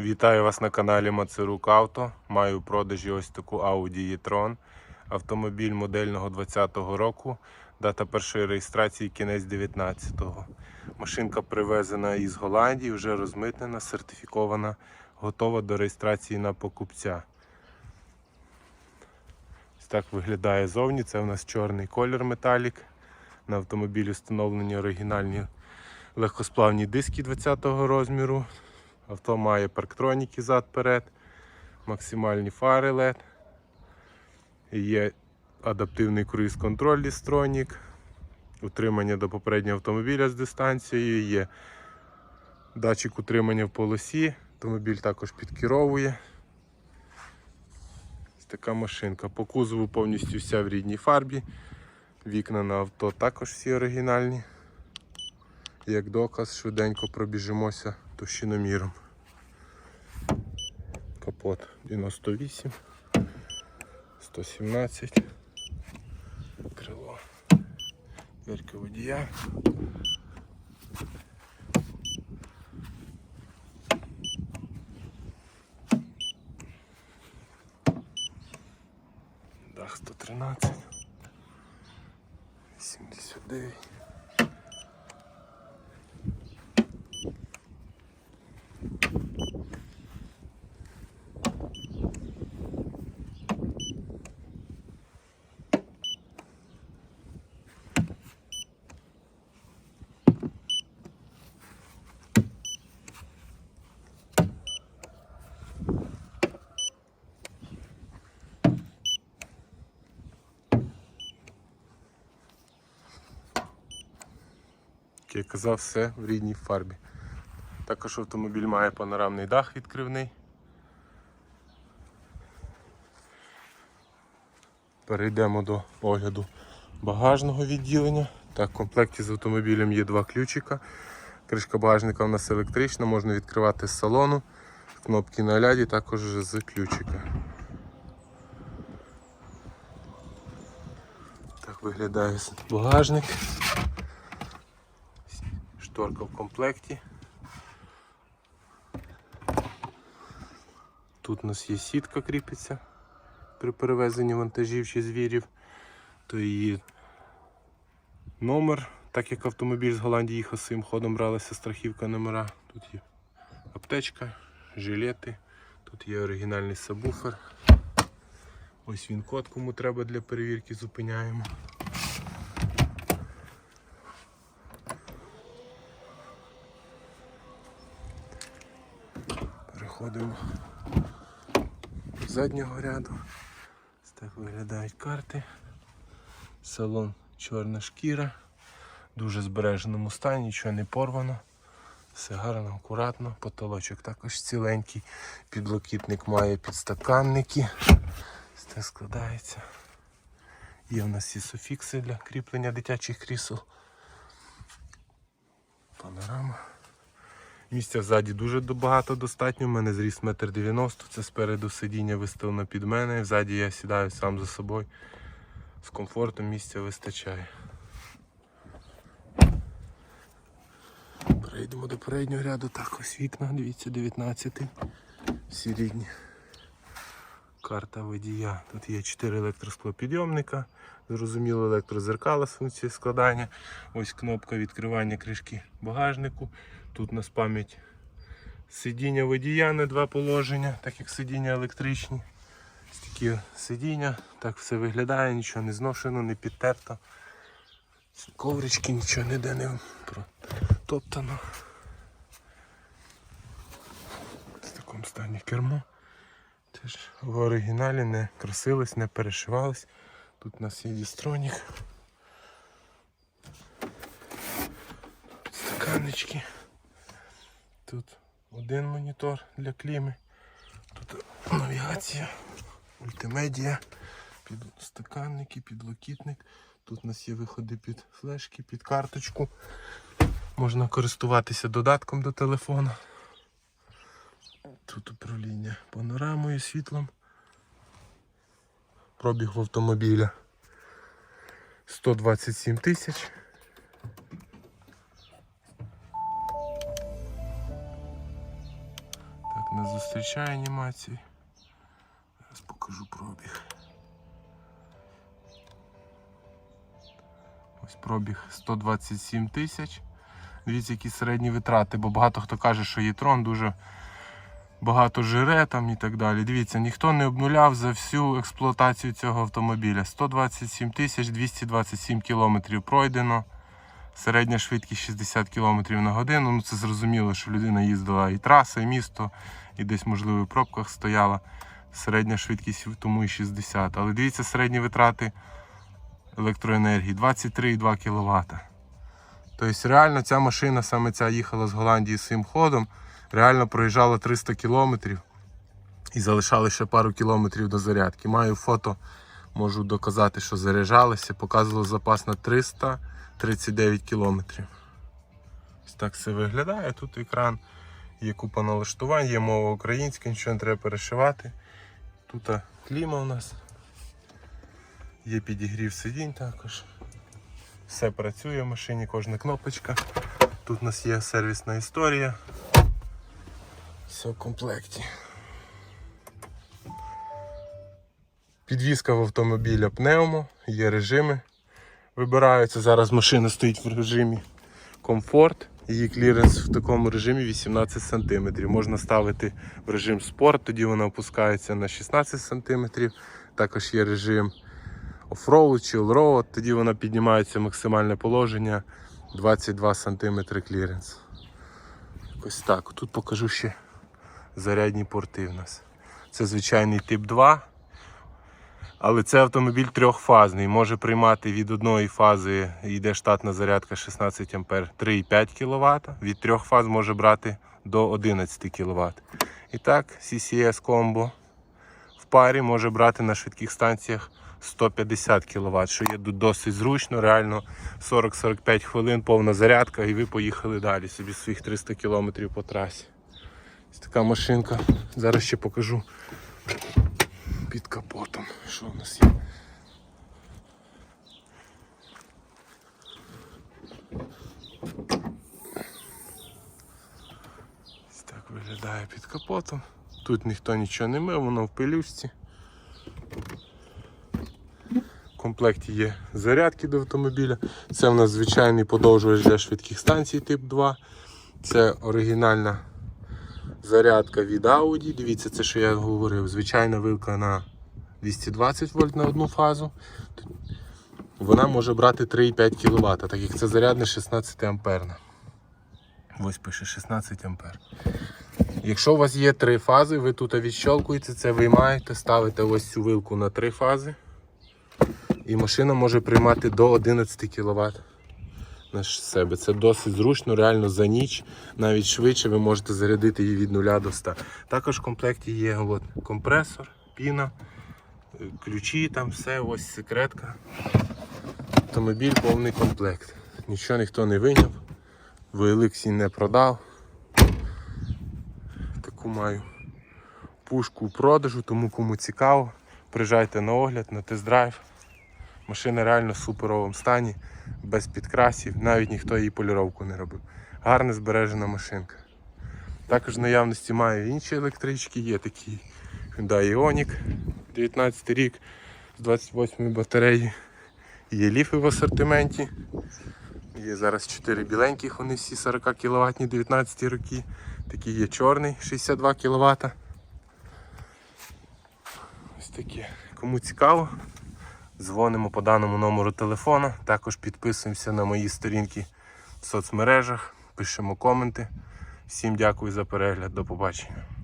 Вітаю вас на каналі Мацерук Авто. Маю у продажі ось таку Audi e-tron. Автомобіль модельного 20-го року. Дата першої реєстрації кінець 19-го. Машинка привезена із Голландії, вже розмитнена, сертифікована, готова до реєстрації на покупця. Ось так виглядає зовні. Це у нас чорний колір металік. На автомобілі встановлені оригінальні легкосплавні диски 20-го розміру. Авто має парктроніки зад-перед, максимальні фари LED. Є адаптивний круїз-контроль Distronic, утримання до попереднього автомобіля з дистанцією, є датчик утримання в полосі, автомобіль також підкеровує. Ось така машинка. По кузову повністю вся в рідній фарбі. Вікна на авто також всі оригінальні. Як доказ, швиденько пробіжимося товщиноміром. Капот 98, 117, крило, дверка водія. Як я казав, все в рідній фарбі. Також автомобіль має панорамний дах відкривний. Перейдемо до огляду багажного відділення. Так, в комплекті з автомобілем є два ключика. Кришка багажника у нас електрична, можна відкривати з салону. Кнопки на ляді також з ключика. Так виглядає багажник. Шторка в комплекті. Тут у нас є сітка кріпиться при перевезенні вантажів чи звірів, то її номер, так як автомобіль з Голландії їхав своїм ходом, бралася страхівка номера. Тут є аптечка, жилети, тут є оригінальний сабвуфер. Ось він код, кому треба для перевірки, зупиняємо. Переходимо до заднього ряду. Так виглядають карти. Салон чорна шкіра. В дуже збереженому стані, нічого не порвано. Все гарно, акуратно. Потолочок також ціленький. Підлокітник має підстаканники. Ось складається. Є в нас і софікси для кріплення дитячих крісел. Панорама. Місця ззаді дуже багато достатньо. У мене зріс 1,90 м. Це спереду сидіння виставлено під мене. Ззаді я сідаю сам за собою. З комфортом місця вистачає. Перейдемо до переднього ряду. Так, ось вікна, дивіться, 19 Всі рідні. Карта водія. Тут є 4 електросклопідйомника. Зрозуміло, електрозеркала з функцією складання. Ось кнопка відкривання кришки багажнику. Тут у нас пам'ять сидіння водія на два положення, так як сидіння електричні. Ось такі сидіння, так все виглядає, нічого не зношено, не підтерто. Коврички нічого ніде не протоптано. В такому стані кермо. Теж в оригіналі не красилось, не перешивалось. Тут у нас є дістронік. Стаканечки. Тут один монітор для кліми. Тут навігація, мультимедіа, під стаканники, підлокітник. Тут у нас є виходи під флешки, під карточку. Можна користуватися додатком до телефона. Тут управління панорамою, світлом. Пробіг в автомобіля 127 тисяч. Так, не зустрічає анімації. Зараз покажу пробіг. Ось пробіг 127 тисяч. Дивіться, які середні витрати, бо багато хто каже, що Єтрон дуже багато жире там і так далі. Дивіться, ніхто не обнуляв за всю експлуатацію цього автомобіля. 127 тисяч 227 кілометрів пройдено. Середня швидкість 60 км на годину. Ну це зрозуміло, що людина їздила і траса, і місто, і десь, можливо, в пробках стояла. Середня швидкість тому і 60. Але дивіться, середні витрати електроенергії 23,2 кВт. Тобто реально ця машина, саме ця їхала з Голландії своїм ходом, реально проїжджала 300 кілометрів і залишали ще пару кілометрів до зарядки. Маю фото, можу доказати, що заряджалися, показувало запас на 339 кілометрів. Ось так все виглядає. Тут екран, є купа налаштувань, є мова українська, нічого не треба перешивати. Тут кліма у нас. Є підігрів сидінь також. Все працює в машині, кожна кнопочка. Тут у нас є сервісна історія. Все в комплекті. Підвізка в автомобіля пневмо, є режими. Вибираються. Зараз машина стоїть в режимі комфорт. Її кліренс в такому режимі 18 см. Можна ставити в режим спорт, тоді вона опускається на 16 см. Також є режим офроуд чи allroad, тоді вона піднімається максимальне положення 22 см кліренс. Якось так. Тут покажу ще зарядні порти в нас. Це звичайний тип 2. Але це автомобіль трьохфазний. Може приймати від одної фази, йде штатна зарядка 16 А 3,5 кВт. Від трьох фаз може брати до 11 кВт. І так, CCS комбо в парі може брати на швидких станціях 150 кВт, що є досить зручно, реально 40-45 хвилин, повна зарядка, і ви поїхали далі собі своїх 300 км по трасі. Ось така машинка. Зараз ще покажу під капотом, що в нас є. Ось так виглядає під капотом. Тут ніхто нічого не мив, воно в пилюшці. В комплекті є зарядки до автомобіля. Це в нас звичайний подовжувач для швидких станцій тип 2. Це оригінальна зарядка від Audi. Дивіться, це що я говорив. Звичайна вилка на 220 вольт на одну фазу. Вона може брати 3,5 кВт, так як це зарядна 16 амперна. Ось пише 16 ампер. Якщо у вас є три фази, ви тут відщолкуєте це, виймаєте, ставите ось цю вилку на три фази. І машина може приймати до 11 кВт на себе. Це досить зручно, реально за ніч, навіть швидше ви можете зарядити її від 0 до 100. Також в комплекті є от, компресор, піна, е, ключі, там все, ось секретка. Автомобіль повний комплект. Нічого ніхто не виняв, в Еликсі не продав. Таку маю пушку у продажу, тому кому цікаво, приїжджайте на огляд, на тест-драйв. Машина реально в суперовому стані, без підкрасів, навіть ніхто її поліровку не робив. Гарна збережена машинка. Також в наявності маю інші електрички, є такий Hyundai Ioniq 19 рік з 28 батареї. Є ліфи в асортименті. Є зараз 4 біленьких, вони всі 40 кВт 19 роки. Такий є чорний 62 кВт. Ось таке. Кому цікаво, дзвонимо по даному номеру телефона. Також підписуємося на мої сторінки в соцмережах, пишемо коменти. Всім дякую за перегляд. До побачення.